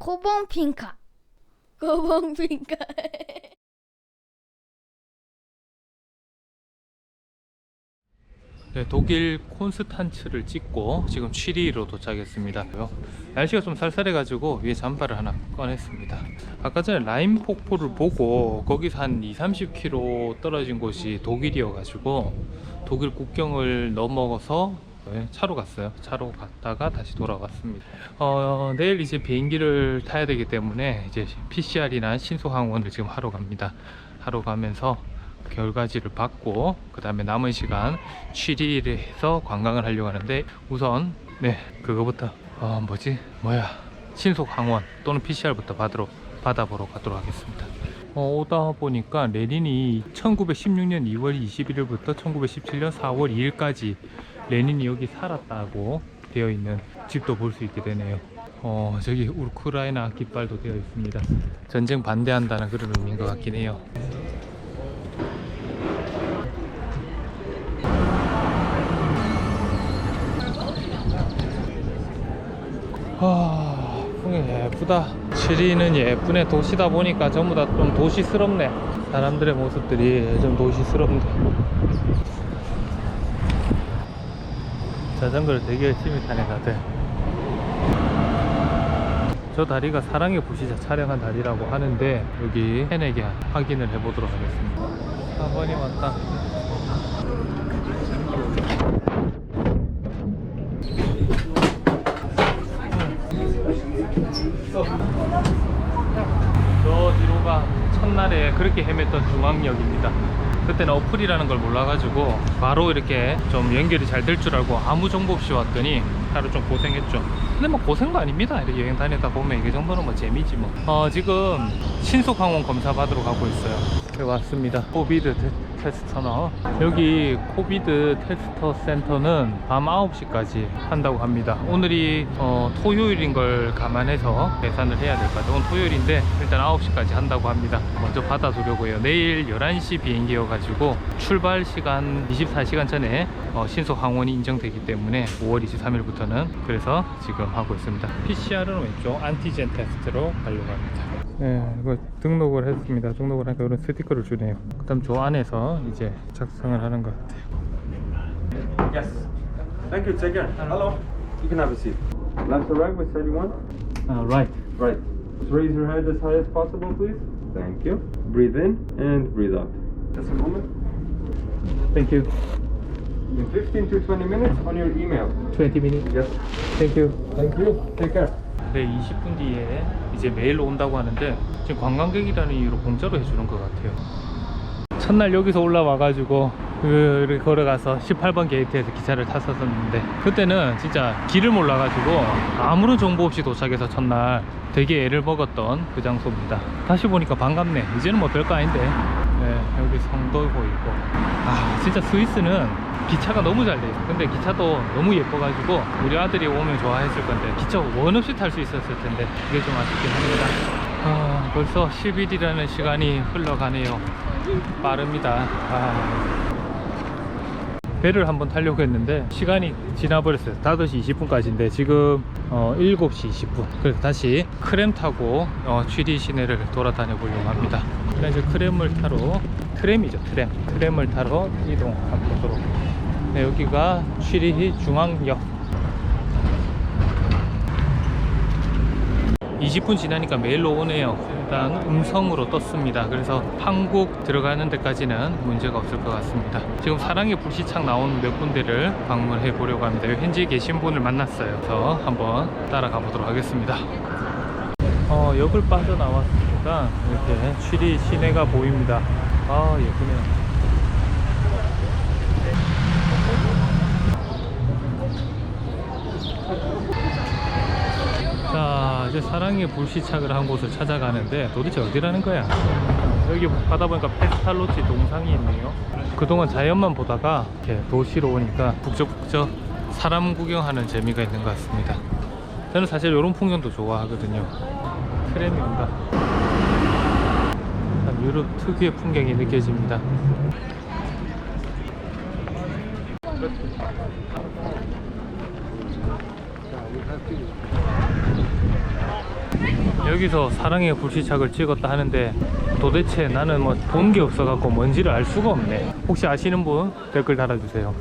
고봉핑카. 고봉핑카. 네, 독일 콘스탄츠를 찍고 지금 취리로 도착했습니다. 날씨가 좀 쌀쌀해가지고 위에 잠바를 하나 꺼냈습니다. 아까 전에 라인 폭포를 보고 거기서 한 2, 30km 떨어진 곳이 독일이어가지고 독일 국경을 넘어서 네, 차로 갔어요. 차로 갔다가 다시 돌아왔습니다. 어, 내일 이제 비행기를 타야 되기 때문에 이제 PCR이나 신속항원을 지금 하러 갑니다. 하러 가면서 결과지를 받고 그 다음에 남은 시간 취리를 해서 관광을 하려고 하는데 우선 네 그거부터 어 뭐지 뭐야 신속 항원 또는 PCR부터 받으러 받아보러 가도록 하겠습니다. 어, 오다 보니까 레닌이 1916년 2월 21일부터 1917년 4월 2일까지 레닌이 여기 살았다고 되어 있는 집도 볼 수 있게 되네요. 어, 저기 우크라이나 깃발도 되어 있습니다. 전쟁 반대한다는 그런 의미인 것 같긴 해요. 아, 풍경 예쁘다. 시리는 예쁘네. 도시다 보니까 전부 다 좀 도시스럽네. 사람들의 모습들이 좀 도시스럽네. 자전거를 되게 열심히 타네, 다들. 저 다리가 사랑의 부시자 촬영한 다리라고 하는데 여기 팬에게 확인을 해보도록 하겠습니다. 4번이 왔다. 저 뒤로가 첫날에 그렇게 헤맸던 중앙역입니다. 그때는 어플이라는 걸 몰라가지고 바로 이렇게 좀 연결이 잘 될 줄 알고 아무 정보 없이 왔더니 하루 좀 고생했죠. 근데 뭐 고생도 아닙니다. 이렇게 여행 다니다 보면 이 정도는 뭐 재미지 뭐. 어, 지금 신속항원 검사 받으러 가고 있어요. 네, 왔습니다. 코비드 테, 테스트 터너. 여기 코비드 테스터 센터는 밤 9시까지 한다고 합니다. 오늘이 어, 토요일인 걸 감안해서 계산을 해야 될 것 같아요. 오늘 토요일인데 일단 9시까지 한다고 합니다. 먼저 받아두려고요. 내일 11시 비행기여 가지고 출발 시간 24시간 전에 어, 신속 항원이 인정되기 때문에 5월 23일부터는 그래서 지금 하고 있습니다. PCR은 왼쪽 안티젠 테스트로 가려고 합니다. 네, 이거 등록을 했습니다. 등록을 하니까 이런 스티커를 주네요. 그 다음 저 안에서 이제 작성을 하는 것 같아요. Yes. Thank you. Take care. Hello. You can have a seat. Left or right? Which side you want? Uh, right. Right. Raise your head as high as possible, please. Thank you. Breathe in and breathe out. Just a moment. Thank you. In 15 to 20 minutes on your email. 20 minutes. Yes. Thank you. Thank you. Take care. 네, 20분 뒤에 이제 메일로 온다고 하는데 지금 관광객이라는 이유로 공짜로 해주는 것 같아요. 첫날 여기서 올라와가지고 그 걸어가서 18번 게이트에서 기차를 탔었었는데 그때는 진짜 길을 몰라가지고 아무런 정보 없이 도착해서 첫날 되게 애를 먹었던 그 장소입니다. 다시 보니까 반갑네. 이제는 뭐 별거 아닌데. 네, 여기 성도 보이고. 아, 진짜 스위스는 기차가 너무 잘 돼요. 근데 기차도 너무 예뻐가지고 우리 아들이 오면 좋아했을 건데 기차 원 없이 탈 수 있었을 텐데 그게 좀 아쉽긴 합니다. 아, 벌써 10일이라는 시간이 흘러가네요. 빠릅니다. 아. 배를 한번 타려고 했는데 시간이 지나버렸어요 5시 20분까지인데 지금 어, 7시 20분 그래서 다시 크렘 타고 어, 취리 시내를 돌아다녀 보려고 합니다 이제 크렘을 타러 트램이죠 트램 트램을 타러 이동하도록 네, 여기가 취리 중앙역 20분 지나니까 메일로 오네요. 일단 음성으로 떴습니다. 그래서 한국 들어가는 데까지는 문제가 없을 것 같습니다. 지금 사랑의 불시착 나온 몇 군데를 방문해 보려고 합니다. 현지에 계신 분을 만났어요. 그래서 한번 따라가 보도록 하겠습니다. 어, 역을 빠져나왔으니까 이렇게 취리 시내가 보입니다. 아, 예쁘네요. 자 이제 사랑의 불시착을 한 곳을 찾아가는데 도대체 어디라는 거야? 여기 가다 보니까 페스탈로치 동상이 있네요. 그동안 자연만 보다가 이렇게 도시로 오니까 북적북적 사람 구경하는 재미가 있는 것 같습니다. 저는 사실 이런 풍경도 좋아하거든요. 참 유럽 특유의 풍경이 느껴집니다 여기서 사랑의 불시착을 찍었다 하는데 도대체 나는 뭐 본 게 없어갖고 뭔지를 알 수가 없네. 혹시 아시는 분 댓글 달아주세요.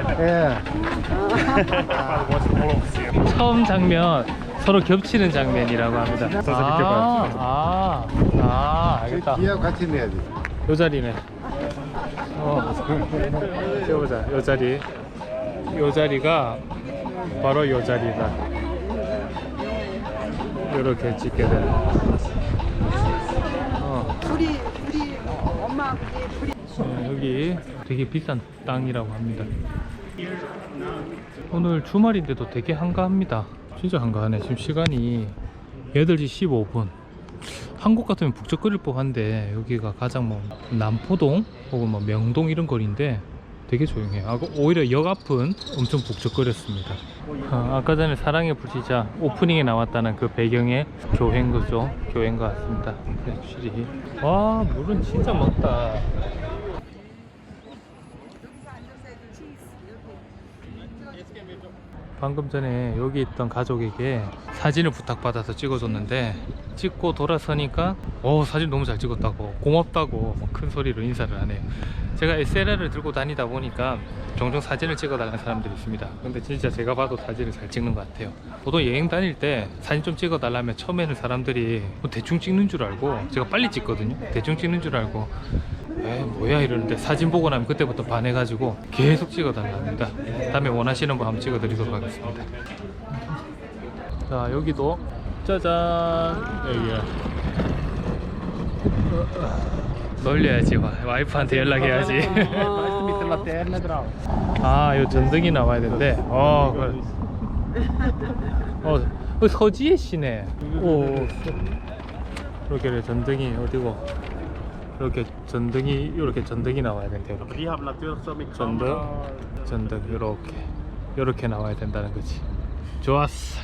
처음 장면 서로 겹치는 장면이라고 합니다. 아, 아, 아, 알겠다. 뒤하고 같이 내야 돼. 요 자리네. 어, 세워보자. 요 자리. 요 자리가 바로 요 자리다. 이렇게 찍게 되는. 어. 우리 우리 엄마 우리 어, 여기 되게 비싼 땅이라고 합니다. 오늘 주말인데도 되게 한가합니다. 진짜 한가하네. 지금 시간이 8시 15분. 한국 같으면 북적거릴 법한데 여기가 가장 뭐 남포동 혹은 뭐 명동 이런 거리인데 되게 조용해요. 아, 오히려 역 앞은 엄청 북적거렸습니다. 아, 아까 전에 사랑의 불시자 오프닝에 나왔다는 그 배경의 교회인 거죠. 교회인 것 같습니다. 확실히. 와 물은 진짜 많다. 방금 전에 여기 있던 가족에게 사진을 부탁받아서 찍어줬는데 찍고 돌아서니까 어 사진 너무 잘 찍었다고 고맙다고 막큰 소리로 인사를 하네요 제가 SLR을 들고 다니다 보니까 종종 사진을 찍어달라는 사람들이 있습니다. 근데 진짜 제가 봐도 사진을 잘 찍는 것 같아요. 보통 여행 다닐 때 사진 좀 찍어달라면 처음에는 사람들이 뭐 대충 찍는 줄 알고 제가 빨리 찍거든요. 대충 찍는 줄 알고 에 뭐야 이러는데 사진 보고 나면 그때부터 반해가지고 계속 찍어달랍니다. 다음에 원하시는 분 한번 찍어드리도록 하겠습니다. 자 여기도 짜잔! 여기야 놀려야지 와, 와이프한테 연락해야지. 아요 전등이 나와야 된대? 어, 그래. 어, 어 서지혜 씨네. 오 이렇게 전등이 어디고 이렇게 전등이 이렇게 전등이 나와야 된대요 이렇게. 전등? 전등 이렇게. 이렇게 나와야 된다는 거지. 좋았어.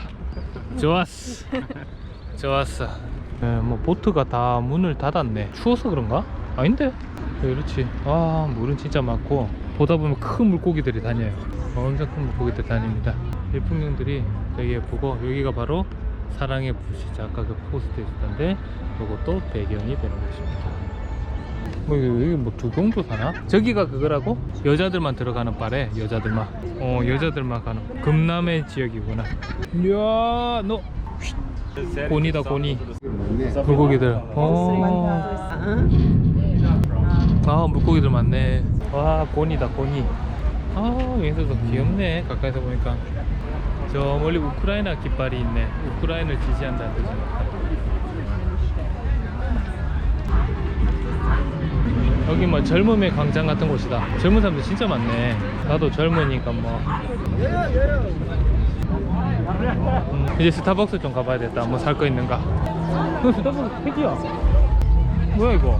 좋았어. 좋았어. 네, 뭐 보트가 다 문을 닫았네. 추워서 그런가? 아닌데? 네, 그렇지? 아 물은 진짜 많고 보다 보면 큰 물고기들이 다녀요. 엄청 큰 물고기들 다닙니다. 이 풍경들이 되게 예쁘고 여기가 바로 사랑의 불시자 아까 그 포스트에 있었던데 이것도 배경이 되는 곳입니다. 뭐 여기 여기 뭐 두경도 사나? 저기가 그거라고? 여자들만 들어가는 바래 여자들만. 어 여자들만 가는 금남의 지역이구나. 이야 너. 곤이다 곤이 맞네. 물고기들. 어. 아 물고기들 많네. 와 곤이다 곤이 아 얘들도 귀엽네 가까이서 보니까. 저 멀리 우크라이나 깃발이 있네. 우크라이나를 지지한다는 뜻이 여기 뭐 젊음의 광장 같은 곳이다. 젊은 사람들 진짜 많네. 나도 젊으니까 뭐. 음, 이제 스타벅스 좀 가봐야 겠다. 뭐 살 거 있는가. 너 스타벅스 책이야. 뭐야 이거?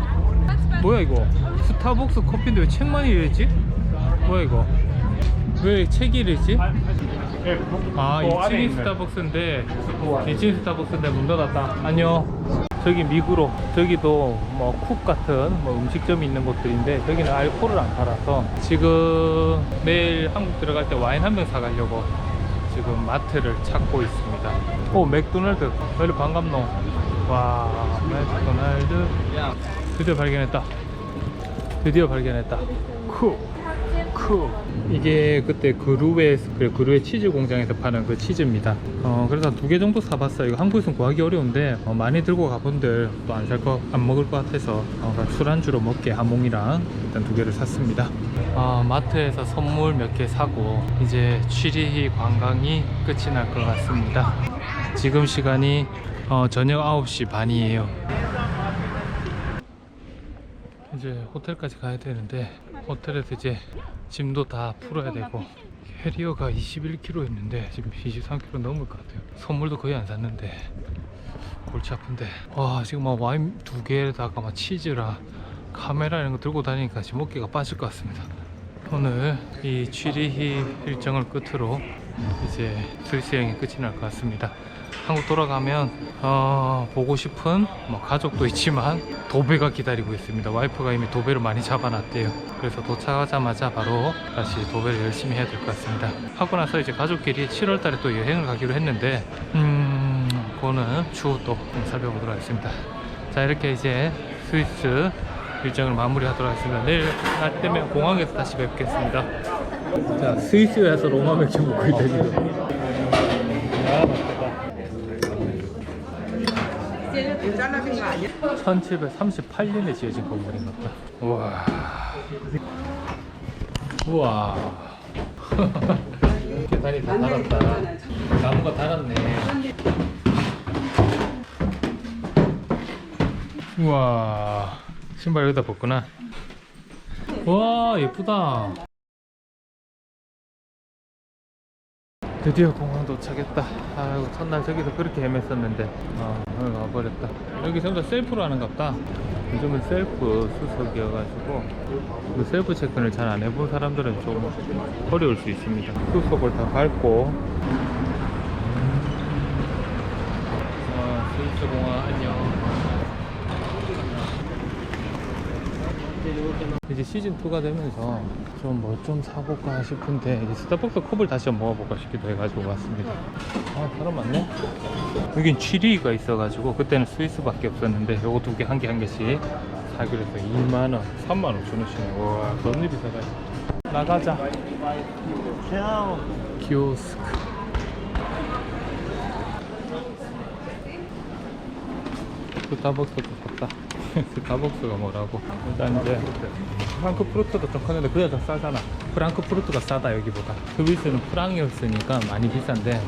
뭐야 이거 스타벅스 커피인데 왜 책만 이랬지? 뭐야 이거? 왜 책이 이랬지 아 2층이 스타벅스인데 2층 스타벅스인데 문 닫았다. 안녕. 저기 미구로. 저기도 뭐 쿡 같은 뭐 음식점이 있는 곳들인데 저기는 알코올을 안 팔아서 지금 내일 한국 들어갈 때 와인 한 병 사가려고 지금 마트를 찾고 있습니다. 오 맥도날드. 여기 반갑노. 와 맥도날드. 드디어 발견했다 드디어 발견했다 쿡 쿡. 이게 그때 그루에 그래 그루의 치즈 공장에서 파는 그 치즈입니다. 어 그래서 두 개 정도 사봤어요. 이거 한국에서는 구하기 어려운데 어, 많이 들고 가본들 또 안 살 거 안 먹을 것 같아서 어, 술안주로 먹게 하몽이랑 일단 두 개를 샀습니다. 어, 마트에서 선물 몇 개 사고 이제 취리히 관광이 끝이 날 것 같습니다. 지금 시간이 어, 저녁 9시 반이에요. 이제 호텔까지 가야 되는데 호텔에서 이제 짐도 다 풀어야 되고 캐리어가 21kg 있는데 지금 23kg 넘을 것 같아요. 선물도 거의 안 샀는데 골치 아픈데. 와 지금 막 와인 두 개에다가 막 치즈랑 카메라 이런 거 들고 다니니까 지금 어깨가 빠질 것 같습니다. 오늘 이 취리히 일정을 끝으로 이제 스위스 여행이 끝이 날 것 같습니다 한국 돌아가면 어, 보고 싶은 뭐 가족도 있지만 도배가 기다리고 있습니다. 와이프가 이미 도배를 많이 잡아놨대요. 그래서 도착하자마자 바로 다시 도배를 열심히 해야 될 것 같습니다. 하고 나서 이제 가족끼리 7월 달에 또 여행을 가기로 했는데 음, 모나코는 추후 또 살펴보도록 하겠습니다. 자 이렇게 이제 스위스 일정을 마무리하도록 하겠습니다. 내일 날 때면 공항에서 다시 뵙겠습니다. 자 스위스에서 로마 맥주 먹고 있다 지금. 야 맛있다. 잘라진 거 아니야? 1738년에 지어진 건물인가 보다. 우와. 우와. 계단이 다 달았다. 나무가 달았네. 우와. 신발 여기다 벗구나. 와, 예쁘다. 드디어 공항 도착했다. 아이고 첫날 저기서 그렇게 헤맸었는데 아 오늘 와버렸다. 여기 전부 다 셀프로 하는 갑다. 요즘은 셀프 수속이어가지고 그 셀프 체크를 잘 안 해본 사람들은 좀 어려울 수 있습니다. 수속을 다 밟고 아, 스위스 공항 안녕. 이제 시즌 2가 되면서 좀 뭐 좀 사볼까 싶은데 이제 스타벅스 컵을 다시 한번 먹어볼까 싶기도 해가지고 왔습니다. 아 사람 많네. 여긴 취리가 있어가지고 그때는 스위스밖에 없었는데 요거 두 개 한 개 한 개씩 사기로 해서 2만 원, 3만 5천 원씩이네. 와 너무 비싸다. 나가자. 키오스크. 스타벅스도 샀다. 스타벅스가 뭐라고? 일단 이제 프랑크푸르트도 좀 컸는데 그게 더 싸잖아. 프랑크푸르트가 싸다 여기보다. 스위스는 프랑이었으니까 많이 비싼데.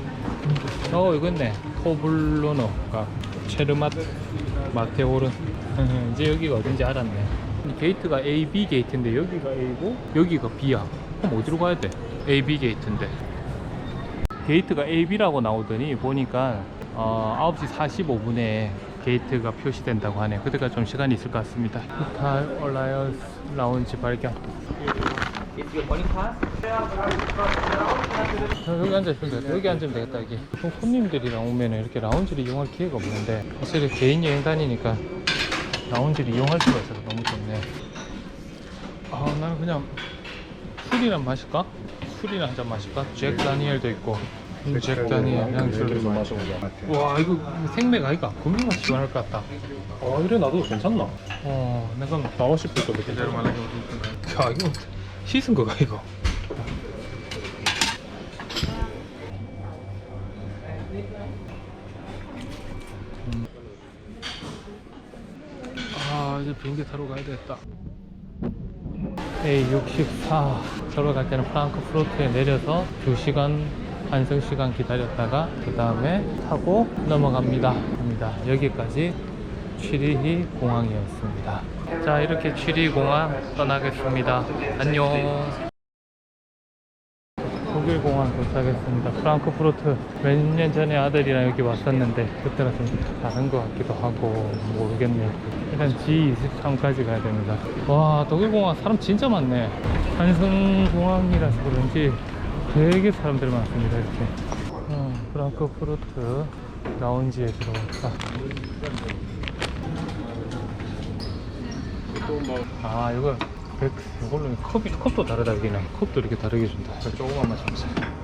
어 이거 있네. 토블로너가 체르마트 마테오른. 이제 여기가 어딘지 알았네. 이 게이트가 A, B 게이트인데 여기가 A고 여기가 B야. 그럼 어디로 가야 돼? A, B 게이트인데. 게이트가 AB라고 나오더니 보니까 어, 9시 45분에 게이트가 표시된다고 하네요. 그때가 좀 시간이 있을 것 같습니다. 호텔 얼라이언스 라운지 발견. 어, 여기 앉아있으면 되겠다. 여기 앉으면 되겠다. 여기. 손님들이랑 오면 이렇게 라운지를 이용할 기회가 없는데 확실히 개인 여행 다니니까 라운지를 이용할 수가 있어서 너무 좋네. 아, 나는 그냥 술이나 마실까? 술이나 한 잔 마실까? 잭 다니엘도 있고 향수를 좀 마셔보자 와 이거 생맥 아이가? 금이가 시원할 것 같다. 아 이래 놔도 괜찮나? 어 내가 나와 싶을 거같 야 이거 씻은 거가 이거? 음. 아 이제 비행기 타러 가야 되겠다. A64 저러 갈 때는 프랑크푸르트에 내려서 2시간 환승 시간 기다렸다가 그 다음에 타고 넘어갑니다. 갑니다. 여기까지 취리히 공항이었습니다. 자 이렇게 취리히 공항 떠나겠습니다. 안녕. 독일 공항 도착했습니다. 프랑크푸르트. 몇 년 전에 아들이랑 여기 왔었는데 그때랑 좀 다른 것 같기도 하고 모르겠네 일단 G23까지 가야 됩니다. 와 독일 공항 사람 진짜 많네. 한승 공항이라서 그런지 되게 사람들이 많습니다 이렇게. 어, 프랑크푸르트 라운지에 들어왔다. 아 이거 100, 이걸로 컵이 컵도 다르다 여기는. 컵도 이렇게 다르게 준다. 조금만 마셔보세요